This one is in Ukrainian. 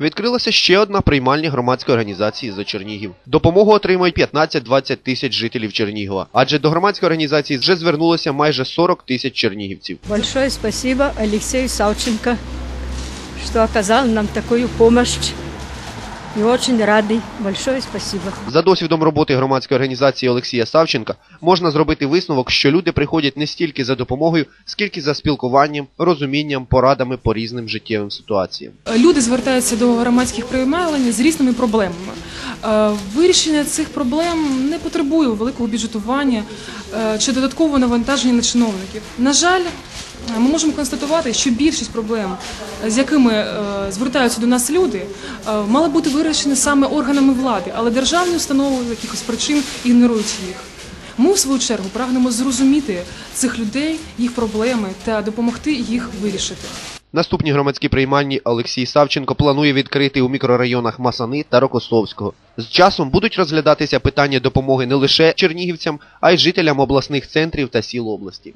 Відкрилася ще одна приймальня громадської організації за Чернігів. Допомогу отримують 15-20 тисяч жителів Чернігова, адже до громадської організації вже звернулося майже 40 тисяч чернігівців. Большое спасибо Олексію Савченко, що оказав нам таку помощь. И очень радий. Большое спасибо. За досвідом роботи громадської організації Олексія Савченка можна зробити висновок, що люди приходять не стільки за допомогою, скільки за спілкуванням, розумінням, порадами по різним життєвим ситуаціям. Люди звертаються до громадських приймалень з різними проблемами. Е, Вирішення цих проблем не потребує великого бюджетування е, чи додаткового навантаження на чиновників. На жаль, ми можемо констатувати, що більшість проблем, з якими е, звертаються до нас люди, мали бути вирішені саме органами влади, але державні установи з якихось причин ігнорують їх. Ми, в свою чергу, прагнемо зрозуміти цих людей, їх проблеми та допомогти їх вирішити. Наступні громадські приймальні Олексій Савченко планує відкрити у мікрорайонах Масани та Рокосовського. З часом будуть розглядатися питання допомоги не лише чернігівцям, а й жителям обласних центрів та сіл області.